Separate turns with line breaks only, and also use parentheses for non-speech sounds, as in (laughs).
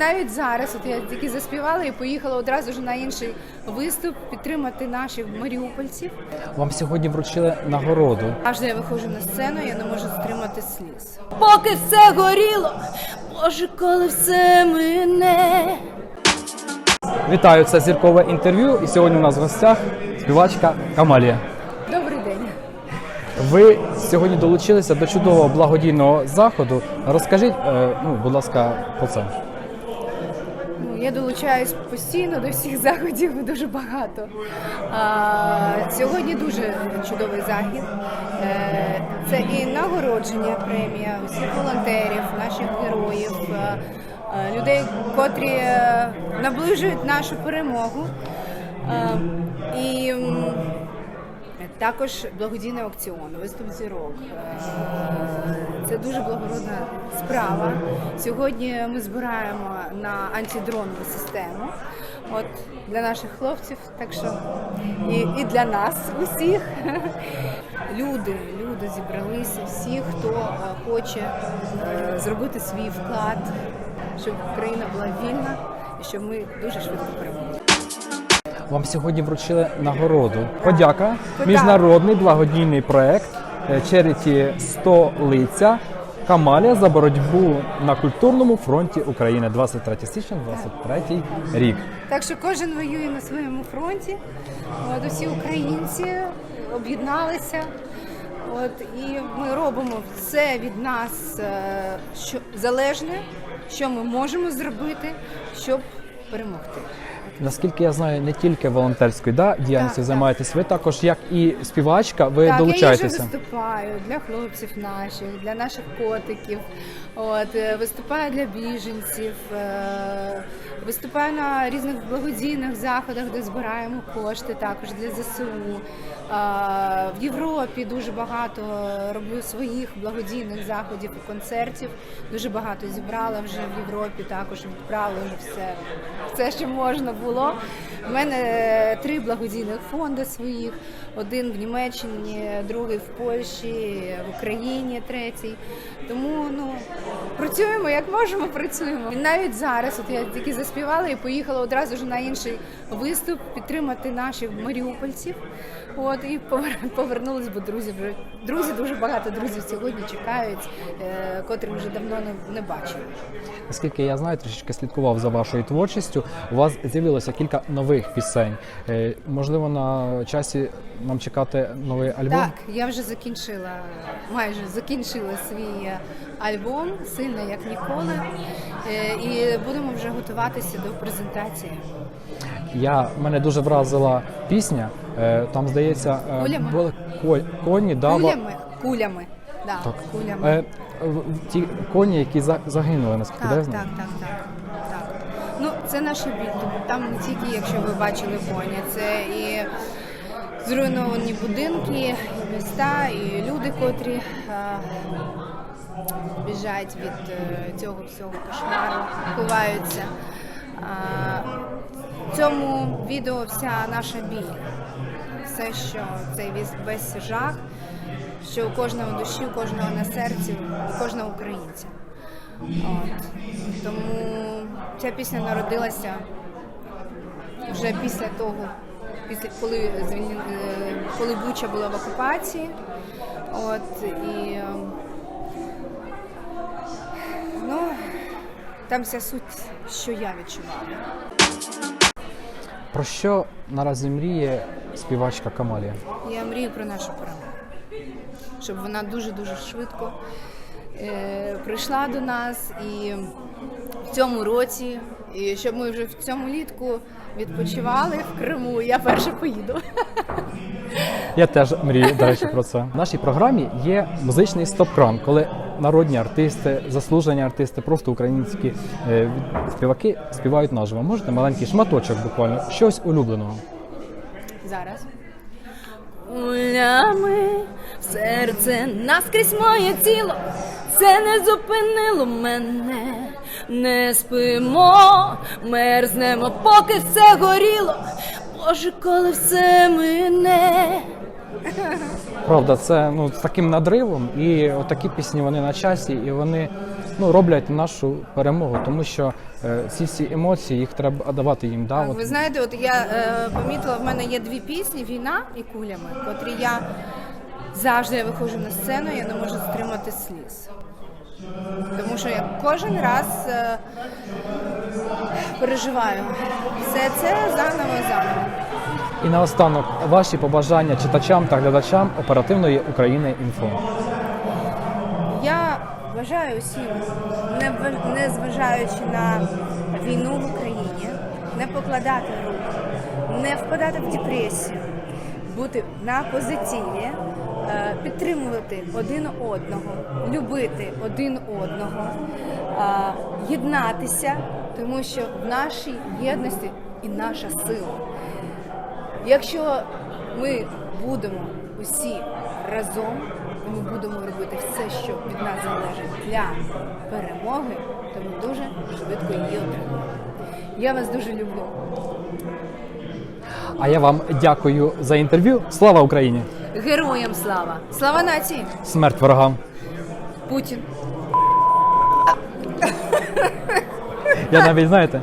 навіть зараз, от я тільки заспівала і поїхала одразу ж на інший виступ підтримати наших маріупольців.
Вам сьогодні вручили нагороду.
Аж я виходжу на сцену, я не можу стримати сліз. Поки все горіло, Боже, коли все мине.
Вітаю, це зіркове інтерв'ю. І сьогодні у нас в гостях співачка Камалія.
Добрий день.
Ви сьогодні долучилися до чудового благодійного заходу. Розкажіть, е, ну, будь ласка, про це.
Я долучаюсь постійно до всіх заходів дуже багато. А, сьогодні дуже чудовий захід. Е, Це і нагородження премія усіх волонтерів, наших героїв, е, людей, котрі е, наближують нашу перемогу. І також благодійний аукціон, виступ зірок. Дуже благородна справа. Сьогодні ми збираємо на антидронову систему. От для наших хлопців, так що і, і для нас усіх. (laughs) Люди, люди зібралися, всі, хто е, хоче е, зробити свій вклад, щоб Україна була вільна і щоб ми дуже швидко перемогли.
Вам сьогодні вручили нагороду. Подяка. Міжнародний благодійний проект Charity Столиця Камалія за боротьбу на культурному фронті України 23 січня 23 рік.
Так що кожен воює на своєму фронті. От усі українці об'єдналися. От і ми робимо все від нас, е, що залежне, що ми можемо зробити, щоб перемогти.
Наскільки я знаю, не тільки волонтерською да, діяльністю займаєтесь, ви також як і співачка, ви
так,
долучаєтеся.
я вже виступаю для хлопців наших, для наших котиків. От е, виступаю для біженців, е, виступаю на різних благодійних заходах, де збираємо кошти також для ЗСУ. Е, В Європі дуже багато роблю своїх благодійних заходів і концертів. Дуже багато зібрала вже в Європі. Також відправила все, все, що можна було. У мене е, три благодійних фонди своїх: один в Німеччині, другий в Польщі, в Україні, третій. Тому ну працюємо як можемо, працюємо. І навіть зараз, от я тільки заспівала і поїхала одразу ж на інший виступ підтримати наших маріупольців. От і повернулись, бо друзі вже друзі, дуже багато друзів сьогодні чекають, е, котрих вже давно не, бачили.
Наскільки я знаю, трішечки слідкував за вашою творчістю. У вас з'явилося кілька нових пісень. Е, Можливо, на часі нам чекати новий альбом.
Так, я вже закінчила, майже закінчила свій е, альбом сильно як ніколи. Е, І будемо вже готуватися до презентації.
Я мене дуже вразила пісня. Там здається,
Кулями?
були ко- коні, да,
Кулями, кулями. Да,
Так.
кулями.
Ті коні, які за- загинули, наскільки
так, так, так. Це наш біль. Там не тільки, якщо ви бачили коні, це і зруйновані будинки, і міста, і люди, котрі біжать від е, цього всього кошмару, ховаються. В цьому відео вся наша біль. Все, що цей весь жах, що у кожного душі, у кожного на серці, у кожного українця. От. Тому ця пісня народилася вже після того, після коли е, коли Буча була в окупації. От і е, ну, там вся суть, що я відчувала.
Про що наразі мріє співачка Камалія?
Я мрію про нашу перемогу, щоб вона дуже-дуже швидко е, прийшла до нас і в цьому році, і щоб ми вже в цьому літку відпочивали в Криму. Я перша поїду.
Я теж мрію, до речі, про це. В нашій програмі є музичний стоп-кран, коли народні артисти, заслужені артисти, просто українські е, співаки співають наживо. Можете маленький шматочок буквально, щось улюбленого.
Зараз. Кулями в серце наскрізь моє тіло, це не зупинило мене. Не спимо, мерзнемо, поки все горіло. Боже, коли все мине.
Правда, це ну з таким надривом, і такі пісні вони на часі, і вони ну роблять нашу перемогу, тому що е, ці всі емоції їх треба давати їм. Да,
Так,
от
ви знаєте, от я е, помітила, в мене є дві пісні Війна і кулями, котрі я завжди я виходжу на сцену, я не можу стримати сліз. Тому що я кожен раз е, переживаю все це заново і заново.
І наостанок ваші побажання читачам та глядачам оперативної України інфо.
Я бажаю усім, не, в- не зважаючи на війну в Україні, не покладати рук, не впадати в депресію, бути на позитиві, е, підтримувати один одного, любити один одного, е, єднатися, тому що в нашій єдності і наша сила. Якщо ми будемо усі разом, ми будемо робити все, що від нас залежить для перемоги, то ми дуже швидко її отримаємо. Я вас дуже люблю.
А я вам дякую за інтерв'ю. Слава Україні!
Героям слава! Слава нації!
Смерть ворогам!
Путін!
Я навіть знаєте.